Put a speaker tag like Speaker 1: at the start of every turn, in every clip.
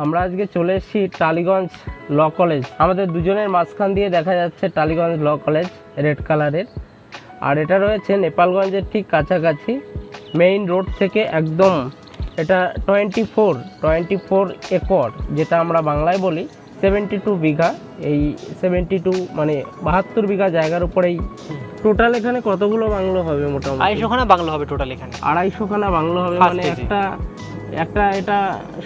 Speaker 1: আমরা আজকে চলে এসেছি টালিগঞ্জ ল কলেজ। আমাদের দুজনের মাঝখান দিয়ে দেখা যাচ্ছে টালিগঞ্জ ল কলেজ রেড কালারের। আর এটা রয়েছে নেপালগঞ্জের ঠিক কাছাকাছি মেইন রোড থেকে একদম এটা twenty four twenty four acre যেটা আমরা বাংলায় বলি সেভেন্টি টু বিঘা। এই সেভেন্টি টু মানে বাহাত্তর বিঘা জায়গার উপরেই। টোটাল এখানে কতগুলো বাংলো হবে মোটামুটি?
Speaker 2: আড়াইশোখানা বাংলো হবে টোটাল এখানে।
Speaker 1: আড়াইশো খানা বাংলো হবে মানে একটা একটা এটা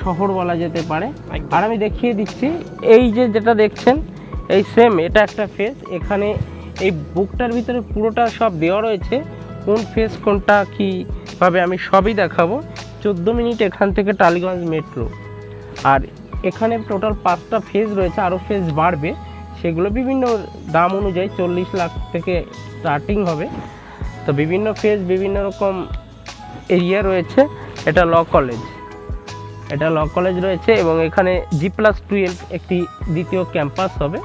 Speaker 1: শহর বলা যেতে পারে। আর আমি দেখিয়ে দিচ্ছি এই যে যেটা দেখছেন এই সেম এটা একটা ফেস এখানে এই বুকটার ভিতরে পুরোটা সব দেওয়া রয়েছে। কোন ফেস কোনটা কীভাবে আমি সবই দেখাবো। চোদ্দ মিনিট এখান থেকে টালিগঞ্জ মেট্রো আর এখানে টোটাল পাঁচটা ফেজ রয়েছে আরও ফেজ বাড়বে। সেগুলো বিভিন্ন দাম অনুযায়ী চল্লিশ লাখ থেকে স্টার্টিং হবে। তো বিভিন্ন ফেজ বিভিন্ন রকম এরিয়া রয়েছে। এটা ল কলেজ এটা ল কলেজ রয়েছে এবং এখানে জি প্লাস টুয়েলভ একটি দ্বিতীয় ক্যাম্পাস হবে।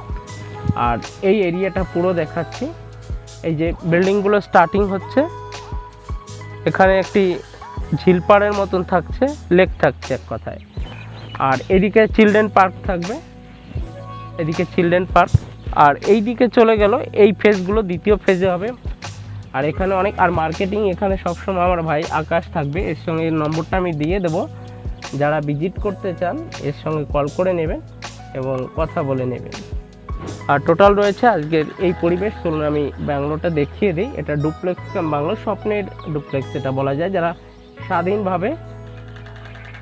Speaker 1: আর এই এরিয়াটা পুরো দেখাচ্ছি। এই যে বিল্ডিংগুলো স্টার্টিং হচ্ছে। এখানে একটি ঝিলপাড়ের মতন থাকছে লেক থাকছে এক কথায়। আর এদিকে চিলড্রেন পার্ক থাকবে। এদিকে চিলড্রেন পার্ক আর এই দিকে চলে গেল, এই ফেজগুলো দ্বিতীয় ফেজে হবে। আর এখানে অনেক, আর মার্কেটিং এখানে সবসময় আমার ভাই আকাশ থাকবে, এর সঙ্গে নম্বরটা আমি দিয়ে দেবো। যারা ভিজিট করতে চান, এর সঙ্গে কল করে নেবেন এবং কথা বলে নেবেন। আর টোটাল রয়েছে আজকের এই পরিবেশ। চলুন আমি ব্যাঙ্গলোরটা দেখিয়ে দিই। এটা ডুপ্লেক্স বাংলো স্বপ্নের ডুপ্লেক্স এটা বলা যায়, যারা স্বাধীনভাবে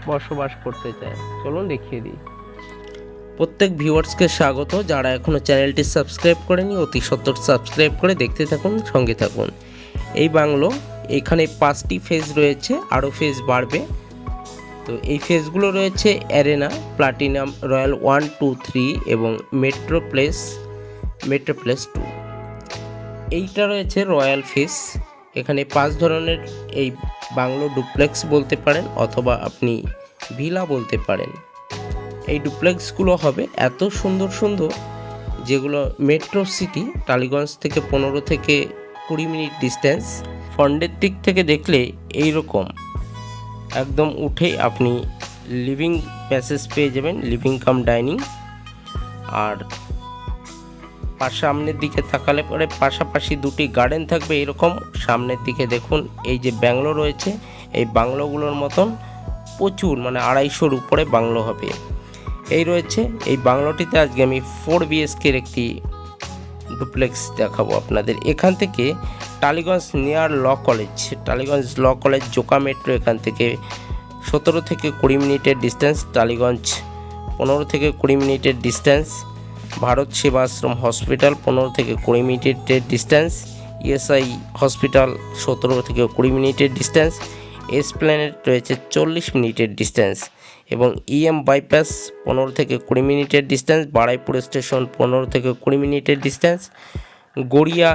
Speaker 1: বসবাস করতে চায়। চলুন দেখিয়ে দিই। প্রত্যেক ভিউয়ার্সকে স্বাগত। যারা এখনও চ্যানেলটি সাবস্ক্রাইব করেনি, অতি সত্তর সাবস্ক্রাইব করে দেখতে থাকুন, সঙ্গে থাকুন। এই বাংলো, এখানে পাঁচটি ফেজ রয়েছে। আরও ফেজ বাড়বে। তো এই ফেজগুলো রয়েছে arena, platinum, royal one, two, three এবং মেট্রো প্লেস মেট্রো টু। এইটা রয়েছে রয়্যাল ফেস এখানে পাঁচ ধরনের এই বাংলো ডুপ্লেক্স বলতে পারেন অথবা আপনি ভিলা বলতে পারেন। এই ডুপ্লেক্সগুলো হবে এত সুন্দর সুন্দর যেগুলো মেট্রো সিটি, টালিগঞ্জ থেকে পনেরো থেকে কুড়ি মিনিট ডিস্টেন্স। ফন্ডের দিক থেকে দেখলে এই রকম একদম উঠে আপনি লিভিং প্যাসেজ পেয়ে যাবেন লিভিং কাম ডাইনিং আর পাশ সামনের দিকে তাকালে পরে পাশাপাশি দুটি গার্ডেন থাকবে এরকম। সামনের দিকে দেখুন, এই যে ব্যাংলো রয়েছে, এই বাংলোগুলোর মতন প্রচুর মানে আড়াইশোর উপরে বাংলো হবে। এই রয়েছে, এই বাংলোটিতে আজকে আমি ফোর বিএসকের একটি ডুপ্লেক্স দেখাবো আপনাদের। এখান থেকে Tollygunge near law college Tollygunge law college Joka metro এখান থেকে সতেরো থেকে কুড়ি মিনিটের ডিস্টেন্স টালিগঞ্জ পনেরো থেকে কুড়ি মিনিটের ডিস্টেন্স ভারত সেবাশ্রম হসপিটাল পনেরো থেকে কুড়ি মিনিটের ডিস্টেন্স ইএসআই হসপিটাল সতেরো থেকে কুড়ি মিনিটের ডিস্টেন্স এসপ্ল্যানেট রয়েছে চল্লিশ মিনিটের ডিস্টেন্স এবং ইএম বাইপাস পনেরো থেকে কুড়ি মিনিটের ডিস্টেন্স বাড়াইপুর স্টেশন পনেরো থেকে কুড়ি মিনিটের ডিস্টেন্স গড়িয়া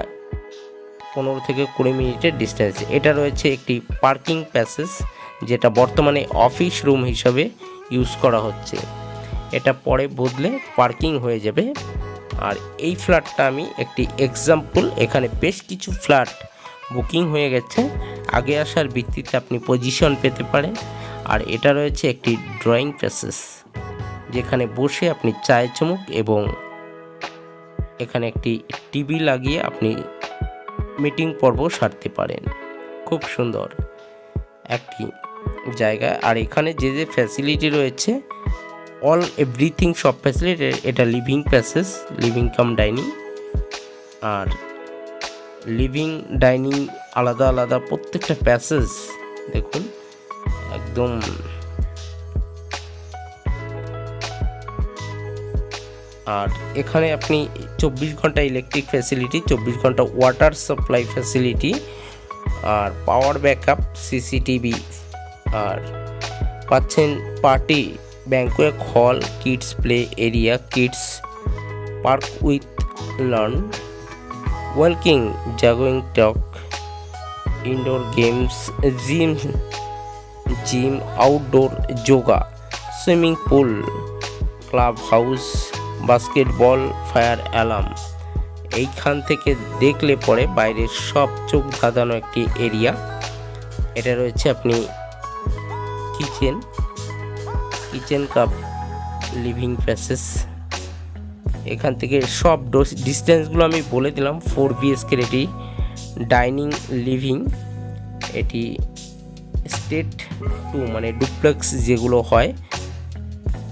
Speaker 1: পনেরো থেকে কুড়ি মিনিটের ডিস্টেন্স এটা রয়েছে একটি পার্কিং প্যাসেজ যেটা বর্তমানে অফিস রুম হিসাবে ইউজ করা হচ্ছে। এটা পরে বদলে পার্কিং হয়ে যাবে। আর এই ফ্ল্যাটটা আমি একটি এক্সাম্পল এখানে বেশ কিছু ফ্ল্যাট বুকিং হয়ে গেছে। আগে আসার ভিত্তিতে আপনি পজিশন পেতে পারেন। আর এটা রয়েছে একটি ড্রয়িং প্যাসেজ যেখানে বসে আপনি চায় চুমুক এবং এখানে একটি টিভি লাগিয়ে আপনি মিটিং পর্ব সারতে পারেন। খুব সুন্দর। একটি জায়গা। আর এখানে যে যে ফ্যাসিলিটি রয়েছে অল এভরিথিং সব ফ্যাসিলিটি এটা living passage living cum dining আর লিভিং ডাইনিং আলাদা আলাদা প্রত্যেকটা প্যাসেজ দেখুন। একদম আর এখানে আপনি চব্বিশ ঘণ্টা ইলেকট্রিক ফ্যাসিলিটি চব্বিশ ঘণ্টা ওয়াটার সাপ্লাই ফ্যাসিলিটি আর পাওয়ার ব্যাকআপ সিসিটিভি আর পাচ্ছেন party banquet hall kids play area kids park with learn ওয়েলকিং jogging track indoor games gym gym outdoor yoga, swimming pool club house basketball, fire alarm. এইখান থেকে দেখলে পরে বাইরের সব চোখ ধাঁধানো একটি এরিয়া। এটা রয়েছে আপনি kitchen kitchen cup, living passage এখান থেকে সব ডিস্টেন্সগুলো আমি বলে দিলাম, ফোর বিএসকের এটি ডাইনিং, লিভিং। এটি স্টেট টু মানে ডুপ্লেক্স যেগুলো হয়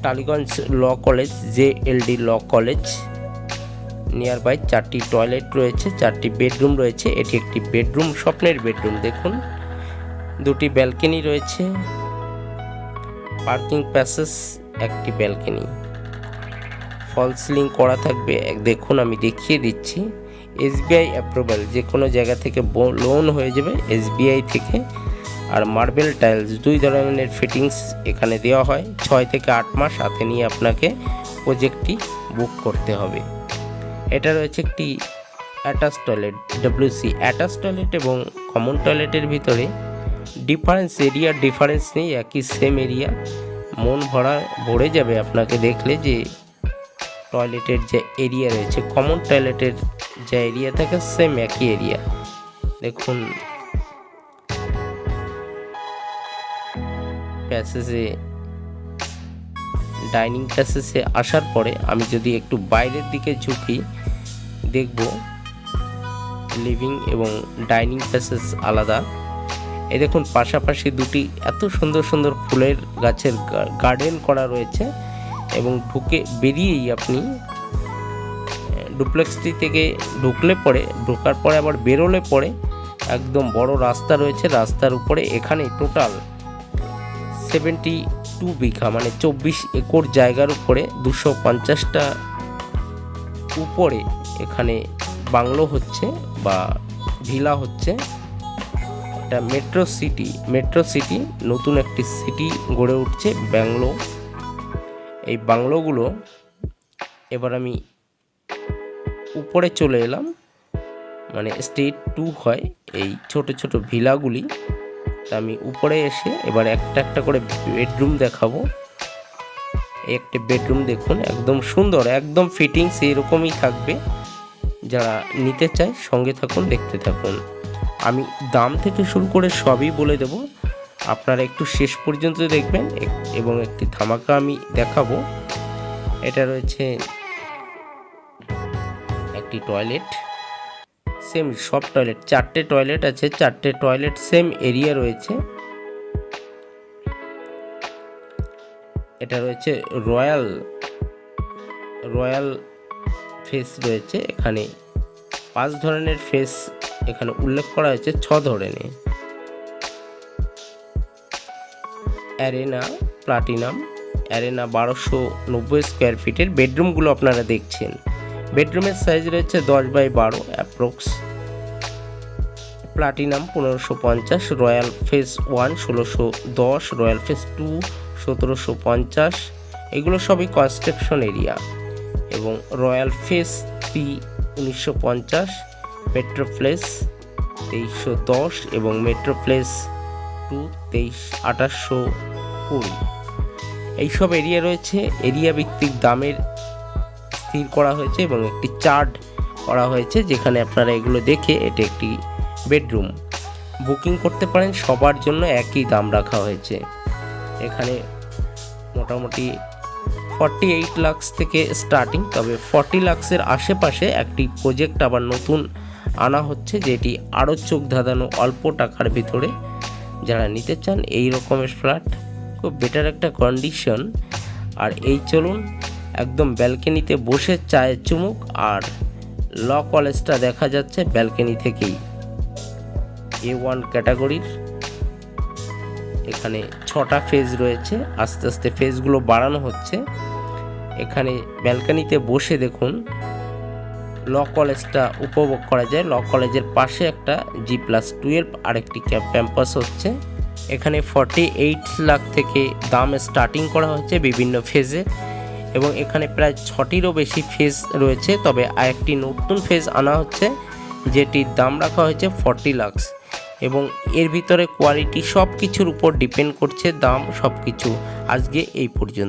Speaker 1: Tollygunge law college J LD law college near by চারটি টয়লেট রয়েছে, চারটি বেডরুম রয়েছে, এটি একটি বেডরুম স্বপ্নের বেডরুম দেখুন। দুটি ব্যালকনি রয়েছে পার্কিং প্যাসেজ একটি ব্যালকনি ফল সিলিং করা থাকবে দেখুন, আমি দেখিয়ে দিচ্ছি। এসবিআই অ্যাপ্রুভাল যে কোনো জায়গা থেকে লোন হয়ে যাবে এসবিআই থেকে। আর মার্বেল টাইলস দুই ধরনের ফিটিংস এখানে দেওয়া হয়। ছয় থেকে আট মাস হাতে নিয়ে আপনাকে প্রজেক্টটি বুক করতে হবে। এটা রয়েছে একটি attach toilet WC attach toilet এবং কমন টয়লেটের ভিতরে ডিফারেন্স এরিয়া ডিফারেন্স নেই, একই সেম এরিয়া মন ভরা, ভরে যাবে আপনাকে দেখলে যে টয়লেটের যে এরিয়া রয়েছে কমন টয়লেটের যে এরিয়া থাকে সেম একই এরিয়া দেখুন প্যাসেজে ডাইনিং প্যাসেজে আসার পরে আমি যদি একটু বাইরের দিকে ঝুঁকি দেখব লিভিং এবং ডাইনিং প্যাসেজ আলাদা। এই দেখুন, পাশাপাশি দুটি এত সুন্দর সুন্দর ফুলের গাছের গার্ডেন করা রয়েছে এবং ঢুকে বেরিয়েই আপনি ডুপ্লেক্সটি থেকে ঢুকলে পরে, ঢোকার পরে আবার বেরোলে পরে একদম বড় রাস্তা রয়েছে। রাস্তার উপরে এখানে টোটাল সেভেন্টি টু বিঘা মানে চব্বিশ একর জায়গার উপরে দুশো পঞ্চাশটা উপরে এখানে বাংলো হচ্ছে বা ভিলা হচ্ছে। এটা মেট্রো সিটি মেট্রো সিটি নতুন একটি সিটি গড়ে উঠছে ব্যাংলো। এই বাংলোগুলো এবার আমি উপরে চলে এলাম মানে স্টেট টু হয় এই ছোট ছোট ভিলাগুলি। তা আমি উপরে এসে এবার একটা একটা করে বেডরুম দেখাবো। একটি বেডরুম দেখুন, একদম সুন্দর, একদম ফিটিংস এরকমই থাকবে। যারা নিতে চায় সঙ্গে থাকুন, দেখতে থাকুন। আমি দাম থেকে শুরু করে সবই বলে দেব। আপনারা একটু শেষ পর্যন্ত দেখবেন এবং একটি ধামাকা আমি দেখাবো। এটা রয়েছে একটি টয়লেট সেম সব টয়লেট চারটে টয়লেট আছে, চারটে টয়লেট সেম এরিয়া রয়েছে। এটা রয়েছে রয়্যাল রয়্যাল ফেস রয়েছে এখানে। পাঁচ ধরনের ফেস এখানে উল্লেখ করা হয়েছে, ছ ধরনের। অ্যারেনা, প্লাটিনাম, অ্যারেনা বারোশো নব্বই স্কোয়ার ফিটের বেডরুমগুলো আপনারা দেখছেন। বেডরুমের সাইজ রয়েছে দশ বাই বারো অ্যাপ্রক্স প্লাটিনাম পনেরোশো পঞ্চাশ রয়্যাল ফেস ওয়ান ষোলোশো দশ রয়্যাল ফেস টু সতেরোশো পঞ্চাশ। এগুলো সবই কনস্ট্রাকশন এরিয়া এবং রয়্যাল ফেস থ্রি উনিশশো পঞ্চাশ মেট্রোপ্লেস তেইশশো দশ এবং মেট্রোপ্লেস টু তেইশ আঠাশশো কুড়ি। এইসব এরিয়া রয়েছে। এরিয়া ভিত্তিক দামের স্থির করা হয়েছে এবং একটি চার্ট করা হয়েছে যেখানে আপনারা এগুলো দেখে এটি একটি বেডরুম। বুকিং করতে পারেন, সবার জন্য একই দাম রাখা হয়েছে। এখানে মোটামুটি ফর্টি এইট লাক্স থেকে স্টার্টিং, তবে ফর্টি লাক্সের আশেপাশে একটি প্রজেক্ট আবার নতুন আনা হচ্ছে যেটি আরও চোখ ধাঁধানো অল্প টাকার ভিতরে যারা নিতে চান, এই রকমের ফ্ল্যাট। খুব বেটার একটা কন্ডিশন। আর এই চলুন একদম ব্যালকনিতে বসে চায়ের চুমুক আর ল কলেজটা দেখা যাচ্ছে ব্যালকনি থেকেই। এ ওয়ান ক্যাটাগরির এখানে ছটা ফেজ রয়েছে, আস্তে আস্তে ফেজগুলো বাড়ানো হচ্ছে। এখানে ব্যালকনিতে বসে দেখুন, ল কলেজটা উপভোগ করা যায়। ল কলেজের পাশে একটা জি প্লাস টুয়েলভ আরেকটি ক্যাম্পাস হচ্ছে। এখানে ফর্টি এইট লাখ থেকে দাম স্টার্টিং করা হচ্ছে বিভিন্ন ফেজে এবং এখানে প্রায় ছটিরও বেশি ফেজ রয়েছে। তবে আরেকটি নতুন ফেজ আনা হচ্ছে, যেটির দাম রাখা হয়েছে ফর্টি লাক্স এবং এর ভিতরে কোয়ালিটি সব কিছুর উপর ডিপেন্ড করছে, দাম সব কিছু আজকে এই পর্যন্ত।